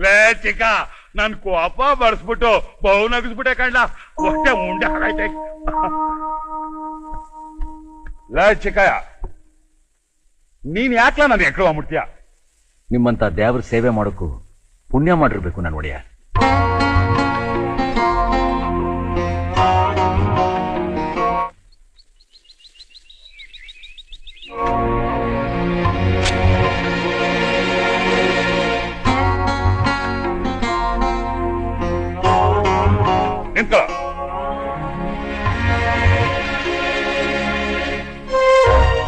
ಲೇ ಚಿಕ್ಕ ನನ್ ಕೋಪ ಬರ್ಸ್ಬಿಟ್ಟು ಬಹು ನಗಿಸ್ಬಿಟ್ಟೆ ಕಂಡ ಹೊಟ್ಟೆ ಮುಂಡೆ ಹಾಗೈತೆ ಲೇ ಚಿಕ್ಕಯ್ಯ ನೀನ್ ಯಾಕ್ಲ ನಾನು ಎಕ್ಳು ಆಗ್ಬಿಡ್ತೀಯ ನಿಮ್ಮಂತ ದೇವ್ರ ಸೇವೆ ಮಾಡೋಕ್ಕೂ ಪುಣ್ಯ ಮಾಡಿರ್ಬೇಕು ನಾನು ಒಡೆಯ ನಿಂತ್ಕೊ.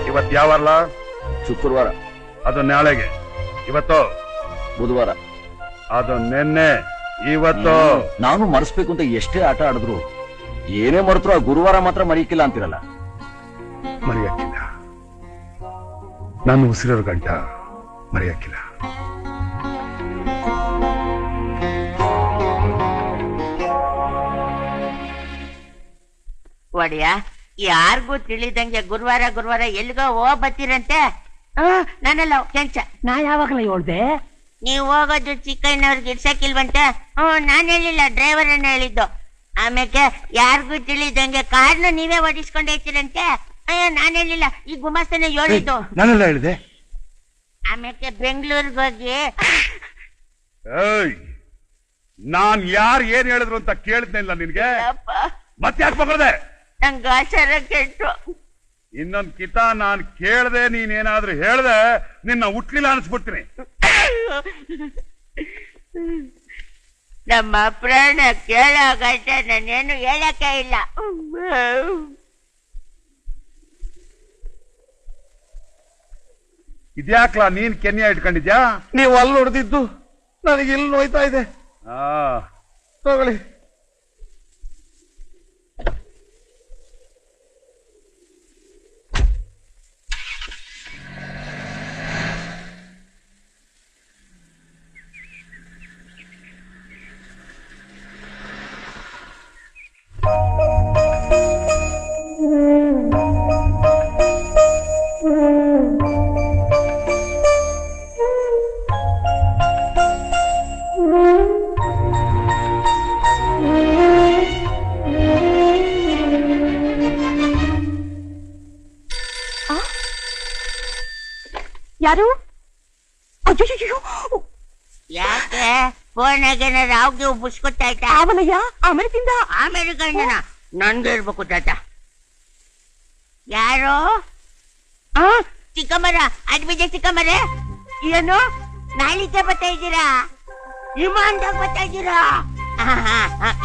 ಇವತ್ ಯಾವಾರಲ್ಲ ಶುಕ್ರವಾರ. ಅದು ನಾಳೆಗೆ. ಇವತ್ತು? ಬುಧವಾರ. ಅದು ನಿನ್ನೆ. ಇವತ್ತು? ನಾನು ಮರೆಸ್ಬೇಕು ಅಂತ ಎಷ್ಟೇ ಆಟ ಆಡಿದ್ರು ಏನೇ ಮರೆತ್ರು ಆ ಗುರುವಾರ ಮಾತ್ರ ಮರೆಯಕ್ಕಿಲ್ಲ ಅಂತಿರಲ್ಲ. ಮರೆಯಕ್ಕಿಲ್ಲ. ನಾನು ಉಸಿರೋರು ಗಂಟ ಮರೆಯಕ್ಕಿಲ್ಲ. ಒಡೆಯ ಯಾರಿಗೂ ತಿಳಿದಂಗೆ ಗುರುವಾರ ಗುರುವಾರ ಎಲ್ಲಿಗೋ ಹೋಗ್ ಬತ್ತೀರಂತೆ ನಾನಲ್ಲ ಕೆಂಚ ನಾ ಯಾವಾಗಲ ಹೇಳ್ದೆ. ನೀವು ಹೋಗೋದು ಚಿಕ್ಕಣ್ಣವ್ರಿಗೆ ಇರ್ಸಕ್ಕಿಲ್ವಂತೆ? ಹ್ಮ್ ನಾನ್ ಹೇಳಿಲ್ಲ ಡ್ರೈವರ್ ಅನ್ನ ಹೇಳಿದ್ದು. ಆಮೇಲೆ ಯಾರಿಗೂ ತಿಳಿದಂಗೆ ಕಾರ್ನ ನೀವೇ ಓಡಿಸ್ಕೊಂಡು ಹೋಗ್ತೀರಂತೆ ಅಯ್ಯೋ ನಾನ್ ಹೇಳಿಲ್ಲ ಈ ಗುಮಾಸ್ತನೇ ಹೇಳಿದ್ದು. ನಾನೆಲ್ಲ ಹೇಳಿದೆ. ಆಮೇಲೆ ಬೆಂಗಳೂರಿಗೆ ಹೋಗಿ? ಏಯ್ ನಾನ್ ಯಾರು ಏನ್ ಹೇಳಿದ್ರು ಅಂತ ಕೇಳಿದ್ನಿಲ್ಲ ನಿನ್ಗೆ? ಅಪ್ಪ ಮತ್ತೆ ಯಾಕೆ ಮಗಳದೆ? ನಂಗೆ ಆಚಾರ ಕೆಟ್ಟು ಇನ್ನೊಂದ್ ಕಿತ ನಾನ್ ಕೇಳ್ದೆ ನೀನೇನಾದ್ರೂ ಹೇಳ್ದೆ ನಿನ್ನ ಹುಟ್ಲಿಲ್ಲ ಅನ್ಸ್ಬಿಡ್ತೀನಿ. ನಮ್ಮ ಪ್ರಾಣ ಕೇಳಾಗಂಟ ನಾನೇನು ಹೇಳಕ್ಕೆ ಇಲ್ಲ. ಇದ್ಯಾಕ್ಲಾ ನೀನ್ ಕೆನ್ಯ ಇಟ್ಕೊಂಡಿದ್ಯಾ? ನೀವು ಅಲ್ಲಿ ಹೊಡೆದಿದ್ದು ನನಗೆ ಇಲ್ಲಿ ನೋಯ್ತಾ ಇದೆ. ಆ. ತಗೊಳ್ಳಿ ಯಾರು? ಅಯ್ಯೋ ಯಾಕೆ? ಫೋನಾಗೆ ರಾವ್ಗೆ ಬುಸ್ಕೊತಾ ಇದ್ದ? ಅವನಯ್ಯ ಅಮೆರಿಕಿಂದ ಆಮೇಲೆ ನಂದು ಇರ್ಬೇಕು ತಾತ. ಯಾರು? ಆ? ಚಿಕ್ಕಮ್ಮರ ಅಡ್ಬಿಜ ಚಿಕ್ಕಮ್ಮರ ಏನು? ನಾಳಿಗೆ ಬರ್ತಾ ಇದ್ದೀರಾ? ವಿಮಾನದಾಗ ಬರ್ತಾ ಇದ್ದೀರಾ?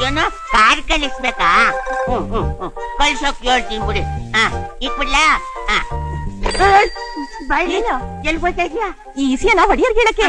ಏನು? ಕಾರ್ ಕಳಿಸ್ಬೇಕಾ? ಹ್ಮ್ ಹ್ಮ್ ಹ್ಮ್. ಕಳ್ಸೋಕ್ ಹೇಳ್ತೀನಿ ಬಿಡಿ. ಹಾ ಇಕ್ಬಿಡ್ಲಾ ಹಾ. ಏನು? ಎಲ್ಲಿ ಹೋಗ್ತಾ ಇದೀಯಾ ಈಸಿಯಲ್ಲ ಒಡಿಯರ್ ಹೇಳಕ್ಕೆ